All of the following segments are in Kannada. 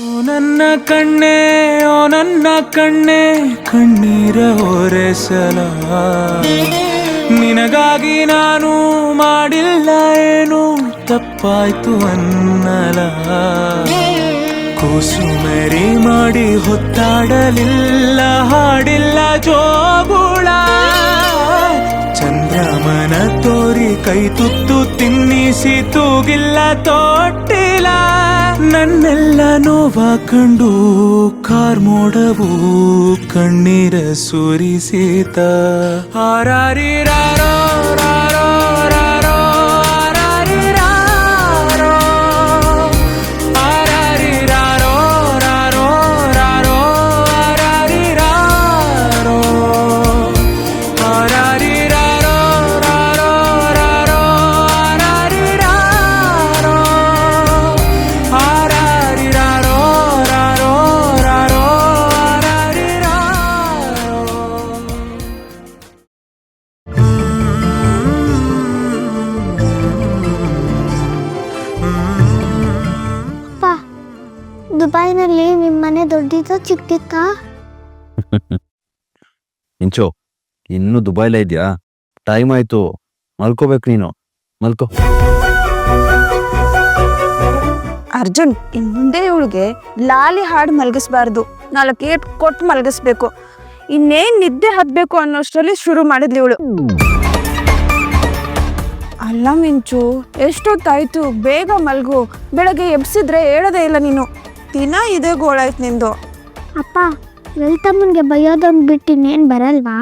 ಓ ನನ್ನ ಕಣ್ಣೆ, ಓ ನನ್ನ ಕಣ್ಣೆ, ಕಣ್ಣೀರ ಹೊರೆಸಲ ನಿನಗಾಗಿ ನಾನು ಮಾಡಿಲ್ಲ ಏನು, ತಪ್ಪಾಯ್ತು ಅನ್ನಲ? ಕೂಸು ಮರಿ ಮಾಡಿ ಹೊತ್ತಾಡಲಿಲ್ಲ, ಹಾಡಿಲ್ಲ ಜೋಗುಳ. ಚಂದ್ರಮನ ತೋರಿ ಕೈ ತುತ್ತು ತಿನ್ನಿಸಿ ತೂಗಿಲ್ಲ ತೊಟ್ಟಿಲ್ಲ ನನ್ನೆಲ್ಲ ನೋವ ಕಂಡು ಕಾರ್ಮೋಡವು ಕಣ್ಣೀರ ಸುರಿಸಿತ ಹಾರಾರಿರಾರೋ ದುಬೈನಲ್ಲಿ ನಿಮ್ಮ ಮನೆ ದೊಡ್ಡಿದ ಚಿಕ್ಕಿತ್ತ ಇಂಚು ಇನ್ನೂ ದುಬೈಲೇ ಇದೆಯಾ? ಟೈಮ್ ಆಯ್ತು. ಮಲ್ಕೋಬೇಕು ನೀನು. ಮಲ್ಕೋ. ಅರ್ಜುನ್ ಇನ್ ಮುಂದೆ ಇವಳಿಗೆ ಲಾಲಿ ಹಾಡು ಮಲಗಿಸ್ಬಾರ್ದು. ನಾಲ್ಕು ಏಟ್ ಕೊಟ್ಟು ಮಲಗಿಸ್ಬೇಕು. ಇನ್ನೇನ್ ನಿದ್ದೆ ಹತ್ಬೇಕು ಅನ್ನೋಷ್ಟರಲ್ಲಿ ಶುರು ಮಾಡಿದ್ಲಿ ಇವಳು. ಅಲ್ಲ ಮಿಂಚು ಎಷ್ಟೊತ್ತಾಯ್ತು? ಬೇಗ ಮಲ್ಗು. ಬೆಳಗ್ಗೆ ಎಬ್ಸಿದ್ರೆ ಹೇಳೋದೇ ಇಲ್ಲ ನೀನು. ದಿನ ಇದೇ ಗೋಳಾಯ್ತು ನಿಂದು. ಅಪ್ಪ ಲಲಿತಮ್ಮನ್ಗೆ ಬೈಯೋದೊಂದು ಬಿಟ್ಟು ಇನ್ನೇನು ಬರಲ್ವಾ?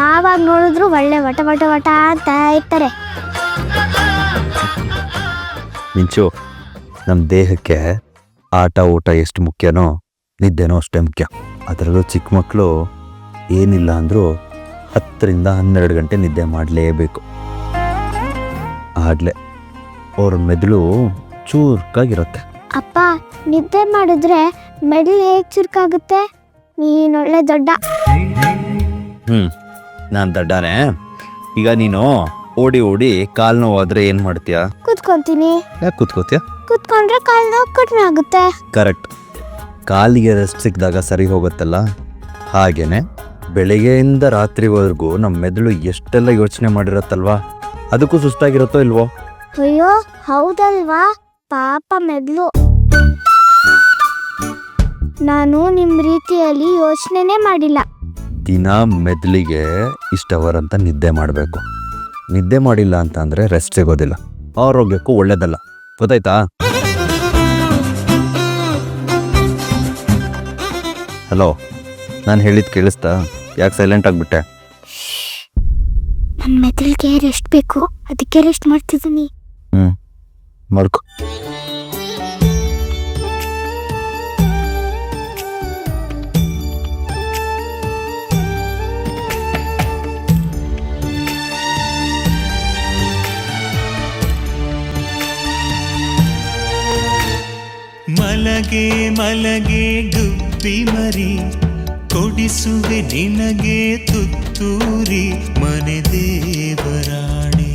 ಯಾವಾಗ ನೋಡಿದ್ರು ಒಳ್ಳೆ ವಟ ವಟ ವಟ ಅಂತ ಇರ್ತಾರೆ. ಮಿಂಚು ನಮ್ಮ ದೇಹಕ್ಕೆ ಆಟ ಊಟ ಎಷ್ಟು ಮುಖ್ಯನೋ ನಿದ್ದೆನೋ ಅಷ್ಟೇ ಮುಖ್ಯ. ಅದರಲ್ಲೂ ಚಿಕ್ಕ ಮಕ್ಕಳು ಏನಿಲ್ಲ ಅಂದರೂ ಹತ್ತರಿಂದ ಹನ್ನೆರಡು ಗಂಟೆ ನಿದ್ದೆ ಮಾಡಲೇಬೇಕು. ಆಗಲೇ ಅವ್ರ ಮೆದುಳು ಚೂರ್ಕಾಗಿರುತ್ತೆ. ಅಪ್ಪ ನಿದ್ದೆ ಮಾಡಿದ್ರೆ ಮೆಡಲ್ ಹೇಗೆ ಚುರುಕಾಗುತ್ತೆ? ನೀನೊಳ್ಳೆ ದೊಡ್ಡ. ಹ್ಞೂ ನಾನು ದಡ್ಡಾನೆ. ಈಗ ನೀನು ಓಡಿ ಓಡಿ ಕಾಲು ನೋವಾದ್ರೆ ಏನು ಮಾಡ್ತೀಯ? ಕೂತ್ಕೊಂತೀನಿ. ಯಾಕೆ ಕೂತ್ಕೋತೀಯ? ಕೂತ್ಕೊಂಡ್ರೆ ಕಾಲ್ ನೋವು ಕಡಿಮೆ ಆಗುತ್ತೆ. ಕರೆಕ್ಟ್. ಕಾಲಿಗೆ ರೆಸ್ಟ್ ಸಿಕ್ಕಿದಾಗ ಸರಿ ಹೋಗುತ್ತಲ್ಲ? ಹಾಗೇನೆ ಬೆಳಿಗ್ಗೆಯಿಂದ ರಾತ್ರಿವರೆಗೂ ನಮ್ಮ ಮೆದುಳು ಎಷ್ಟೆಲ್ಲ ಯೋಚನೆ ಮಾಡಿರತ್ತಲ್ವಾ? ಅದಕ್ಕೂ ಸುಸ್ತಾಗಿರುತ್ತೋ ಇಲ್ವೋ? ಅಯ್ಯೋ ಹೌದಲ್ವಾ? ಪಾಪ ಮೆದ್ಲು. ನಾನು ನಿಮ್ಮ ರೀತಿಯಲ್ಲಿ ಯೋಚನೆನೇ ಮಾಡಿಲ್ಲ. ದಿನ ಮೆದ್ಲಿಗೆ ಇಷ್ಟ ಅವರ್ ಅಂತ ನಿದ್ದೆ ಮಾಡಬೇಕು. ನಿದ್ದೆ ಮಾಡಿಲ್ಲ ಅಂತ ಅಂದರೆ ರೆಸ್ಟ್ ಸಿಗೋದಿಲ್ಲ. ಆರೋಗ್ಯಕ್ಕೂ ಒಳ್ಳೇದಲ್ಲ. ಗೊತ್ತಾಯ್ತಾ? ಹಲೋ ನಾನು ಹೇಳಿದ್ ಕೇಳಿಸ್ತಾ? ಯಾಕೆ ಸೈಲೆಂಟ್ ಆಗಿಬಿಟ್ಟೆ? ನನ್ನ ಮೆದುಳಿಗೆ ರೆಸ್ಟ್ ಬೇಕು. ಅದಕ್ಕೆ ರೆಸ್ಟ್ ಮಾಡ್ತಿದ್ದೀನಿ. ಹ್ಞೂ ಮಾಡ್ಕೊ ಮಲಗೆ ಮಲಗೆ ಗುಬ್ಬಿ ಮರಿ ಕೊಡಿಸುವೆ ನಿನಗೆ ತುತ್ತೂರಿ ಮನೆ ದೇವರಾಣೆ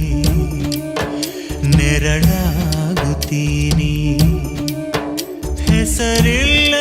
ನೆರಳಾಗುತ್ತೀನಿ. ಹೆಸರಿಲ್ಲ